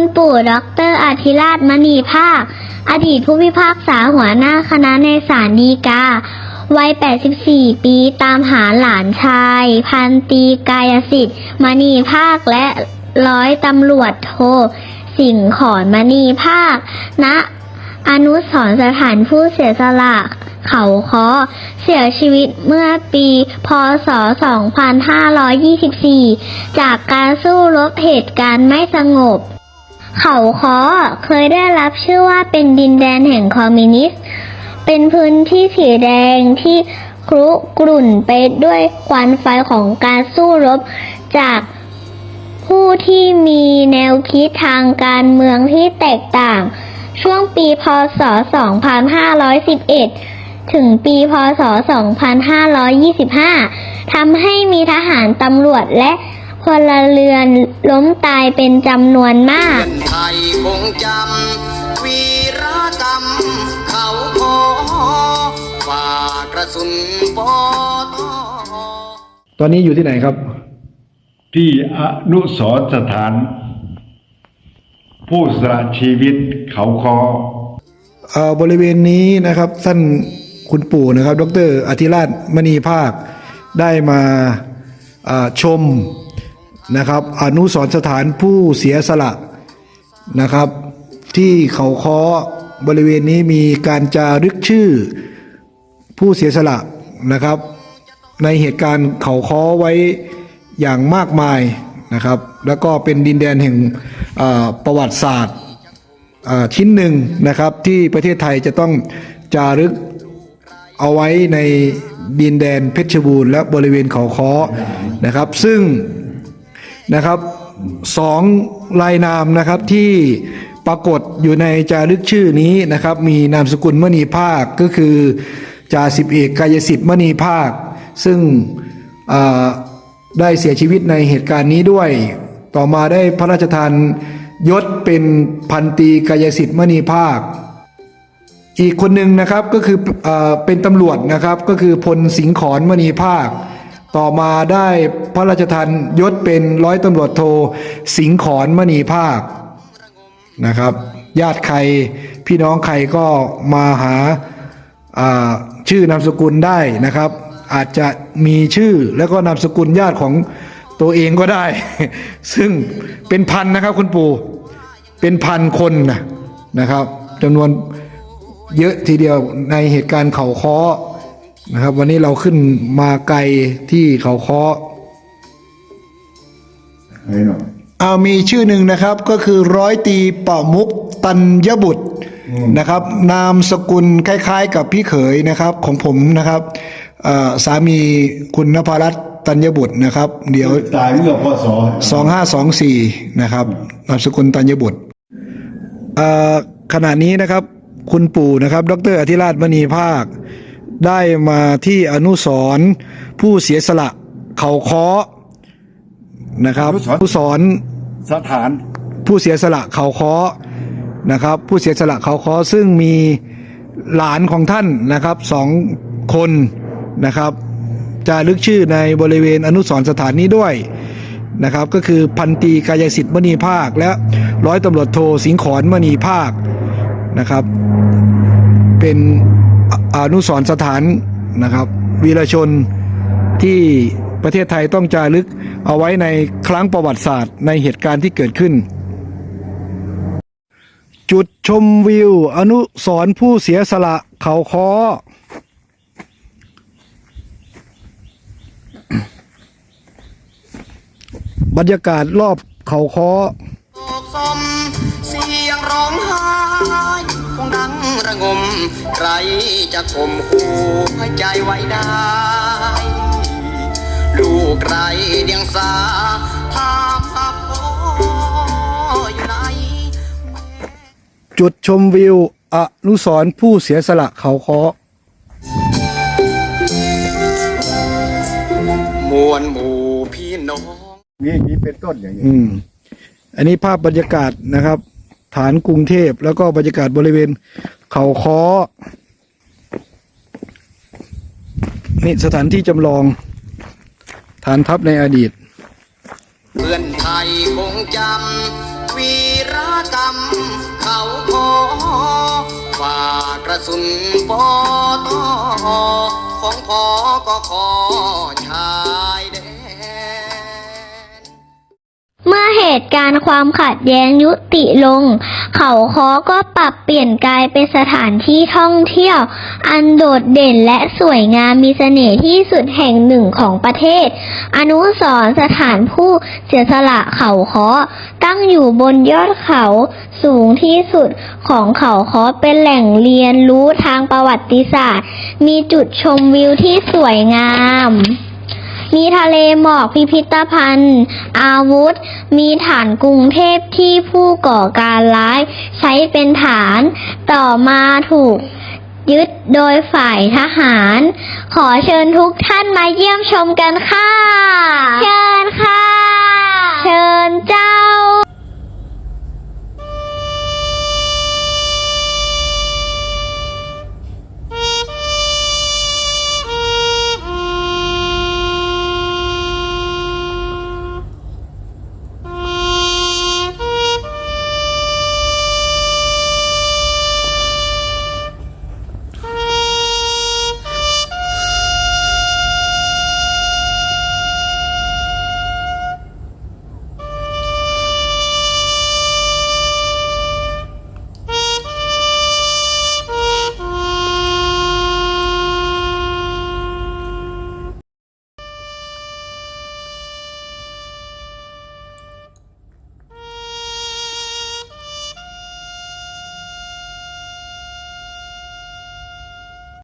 คุณปู่ด็อกเตอร์อาธิราชมณีภาค อดีตผู้พิพากษาหัวหน้าคณะในศาลฎีกา วัย 84 ปีตามหาหลานชาย พันตีกายสิทธิ์มณีภาคและร้อยตำรวจโท สิงขอนมณีภาคณอนุสรสถานผู้เสียสละเขาคอเสียชีวิตเมื่อปีพศ 2524 จากการสู้รบเหตุการณ์ไม่สงบ เขาคอเคยได้รับชื่อว่าเป็นดินแดนแห่งคอมมิวนิสต์ เป็นพื้นที่สีแดงที่ครุกรุ่นไปด้วยควันไฟของการสู้รบจากผู้ที่มีแนวคิดทางการเมืองที่แตกต่าง ช่วงปีพศ 2511 ถึงปีพศ 2525 ทำให้มีทหารตำรวจและ พลเรือนล้มตายเป็นจำนวนมากเพื่อนไทยคงจำวีรกรรม เขาขอฝากกระสุนปอตอตอนนี้อยู่ที่ไหนครับ ที่อนุสรณ์สถาน ผู้สละชีวิตเขาคอ เอ่อบริเวณนี้นะครับท่านคุณปู่นะครับ ดรอธิราชมณีภาคได้มาอ่าชม นะครับ อนุสรสถานผู้เสียสละนะครับ ที่เขาค้อบริเวณนี้มีการจารึกชื่อผู้เสียสละนะครับ ในเหตุการณ์เขาค้อไว้อย่างมากมายนะครับ แล้วก็เป็นดินแดนแห่งประวัติศาสตร์ชิ้นหนึ่งนะครับที่ประเทศไทยจะต้องจารึกเอาไว้ในดินแดนเพชรบูรณ์และบริเวณเขาค้อนะครับ ซึ่ง นะครับสองลายนามนะครับที่ปรากฏอยู่ในจารึกชื่อนี้นะครับ มีนามสกุลมณีภาคก็คือจ่าสิบเอกกายสิทธิ์มณีภาค ซึ่งได้เสียชีวิตในเหตุการณ์นี้ด้วย ต่อมาได้พระราชทานยศเป็นพันตรีกายสิทธิ์มณีภาค อีกคนหนึ่งนะครับก็คือเอเป็นตำรวจนะครับก็คือพลสิงขอนมณีภาค ต่อมาได้พระราชทานยศเป็นร้อยตำรวจโทสิงขอนมณีภาคนะครับ ญาติใครพี่น้องใครก็มาหาาชื่อนามสกุลได้นะครับ อาจจะมีชื่อแล้วก็นามสกุลญาติของตัวเองก็ได้ ซึ่งเป็นพันนะครับคุณปู่เป็นพันคนนะนะครับจำนวนเยอะทีเดียวในเหตุการณ์เขาค้อ นะครับ วันนี้เราขึ้นมาไกลที่เขาค้อเอามีชื่อหนึ่งนะครับก็คือร้อยตีป่ามุกตัญญบุตรนะครับ นามสกุลคล้ายๆ กับพี่เขยนะครับ ของผมนะครับเอ่อสามีคุณนภรัตน์ตัญญบุตรนะครับ เดี๋ยวตายเมื่อพศสองห้าสองสี่นะครับนามสกุลตัญญบุตรเอ่อขณะนี้นะครับ คุณปู่นะครับ ดรอธิราชมณีภาค ได้มาที่อนุสรณ์ผู้เสียสละเขาค้อนะครับอนุสรณ์สถาน ผู้เสียสละเขาค้อนะครับ ผู้เสียสละเขาค้อซึ่งมีหลานของท่านนะครับสองคนนะครับ จะลึกชื่อในบริเวณอนุสรณ์สถานนี้ด้วยนะครับ ก็คือพันตรีกายสิทธิ์มณีภาค และร้อยตำรวจโทสิงห์ขอนมณีภาคนะครับ เป็น อนุสรสถานนะครับ วีรชนที่ประเทศไทยต้องจารึกเอาไว้ในครั้งประวัติศาสตร์ในเหตุการณ์ที่เกิดขึ้น จุดชมวิว อนุสรผู้เสียสละเขาค้อบรรยากาศรอบเขาค้อเสียงร้องไห้คงดัง ระงม ใครจะข่มหัวใจไว้ได้ ลูกไรเดียงสาถามหาพ่ออยู่ไหน จุดชมวิว อนุสรณ์ผู้เสียสละเขาค้อมวลหมู่พี่น้อง นี่นี้เป็นต้นอย่างนี้อืม อันนี้ภาพบรรยากาศนะครับ ฐานกรุงเทพแล้วก็บรรยากาศบริเวณ เขาคอนี่สถานที่จำลองฐานทัพในอดีต เพื่อนไทยคงจำวีรกรรม เขาขอฝ่ากระสุนปอตอของพอก็ขอชายแด เมื่อเหตุการณ์ความขัดแย้งยุติลง เขาค้อก็ปรับเปลี่ยนกลายเป็นสถานที่ท่องเที่ยว อันโดดเด่นและสวยงามมีเสน่ห์ที่สุดแห่งหนึ่งของประเทศ อนุสรสถานผู้เสียสละเขาค้อตั้งอยู่บนยอดเขาสูงที่สุดของเขาค้อเป็นแหล่งเรียนรู้ทางประวัติศาสตร์ มีจุดชมวิวที่สวยงาม มีทะเลหมอกพิพิธภัณฑ์ อาวุธ มีฐานกรุงเทพที่ผู้ก่อการร้าย ใช้เป็นฐาน ต่อมาถูกยึดโดยฝ่ายทหาร ขอเชิญทุกท่านมาเยี่ยมชมกันค่ะ เชิญค่ะ เชิญจ้